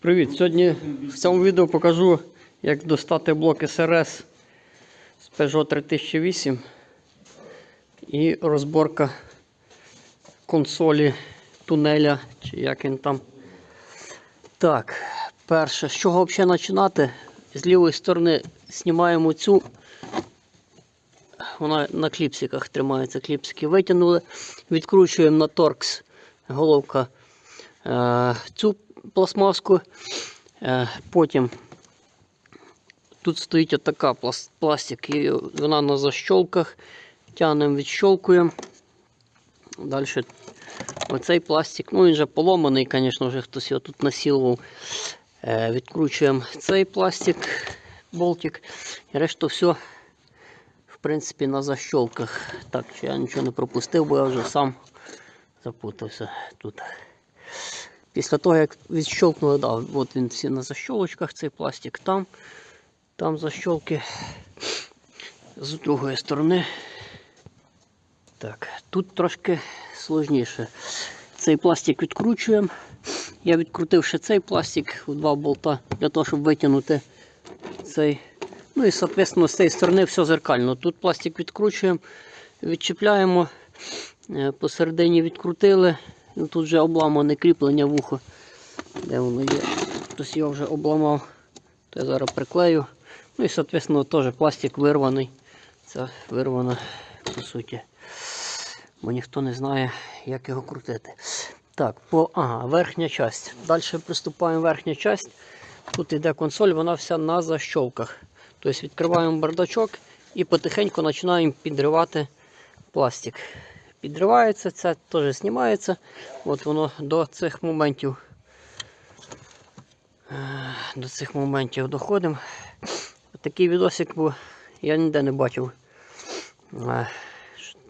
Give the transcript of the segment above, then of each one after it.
Привіт! Сьогодні в цьому відео покажу, як достати блок СРС з Peugeot 3008 і розборка консолі тунеля, чи як він там. Так, перше, з чого взагалі починати? З лівої сторони знімаємо цю. Вона на кліпсиках тримається, кліпсики витягнули, відкручуємо на торкс головка е, цю пластмаску. Е, Потім тут стоїть отака пласт- пластик, і вона на защолках. Тягнемо, відщолкуємо. Далі оцей пластик, ну він вже поломаний, звісно, вже хтось його тут насілував. Е, Відкручуємо цей пластик, болтик. І решту все, в принципі, на защолках. Так, я нічого не пропустив, бо я вже сам запутався тут. Після того, як відщолкнули, да, от він всі на защолочках, цей пластик там, там защолки з другої сторони. Так, тут трошки сложніше. Цей пластик відкручуємо. Я відкрутив ще цей пластик у два болта для того, щоб витягнути цей. Ну і, соответственно, з цієї сторони все зеркально. Тут пластик відкручуємо, відчіпляємо, е, посередині відкрутили. Ну, Тут вже обламане кріплення вухо. Де воно є? Хтось його вже обламав. То я зараз приклею. Ну і, соответственно, теж пластик вирваний. Це вирвано, по суті. Бо ніхто не знає, як його крутити. Так, по, ага, верхня часть. Далі приступаємо верхня часть. Тут йде консоль, вона вся на защолках. Тобто відкриваємо бардачок і потихеньку починаємо підривати пластик. Підривається, це теж знімається. От воно до цих моментів. До цих моментів доходимо. Такий відосик був, я ніде не бачив,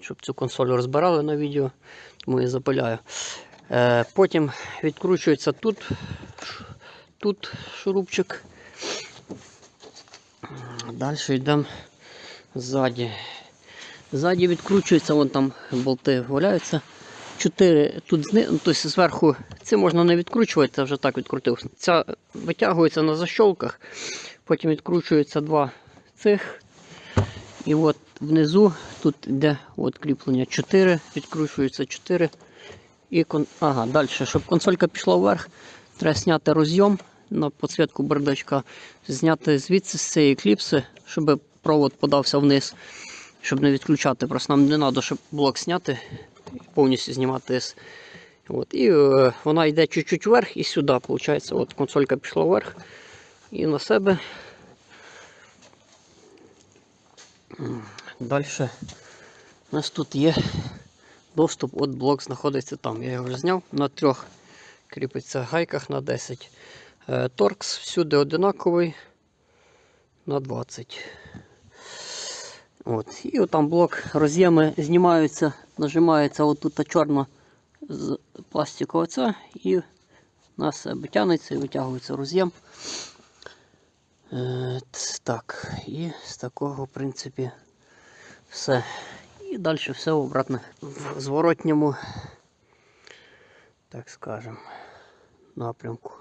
щоб цю консоль розбирали на відео, тому я запиляю. Е, Потім відкручується тут, тут шурупчик. Далі йдемо ззаді. Ззаді відкручується, вон там болти валяються. Чотири тут зни... ну, тобто зверху це можна не відкручувати, це вже так відкрутив. Ця витягується на защолках, потім відкручується два цих. І от внизу тут йде от кріплення 4, відкручується 4. І кон... Ага, далі, щоб консолька пішла вверх, треба зняти розйом на підсвітку бардачка, зняти звідси з цієї кліпси, щоб провод подався вниз, щоб не відключати. Просто нам не треба, щоб блок зняти, повністю знімати. з- От. І е, вона йде чуть-чуть вверх і сюди. Виходить, от консолька пішла вверх і на себе. Далі у нас тут є доступ, от блок знаходиться там. Я його вже зняв на трьох кріпиться гайках на 10. Е, Торкс всюди одинаковий на 20. От. І отам блок роз'єми знімаються, нажимається отут чорно з пластикового ця і на себе тягнеться і витягується роз'єм. Е, так, і з такого, в принципі, все. І далі все обратно в зворотньому, так скажем, напрямку.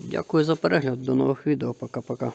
Дякую за перегляд. До нових відео. Пока-пока.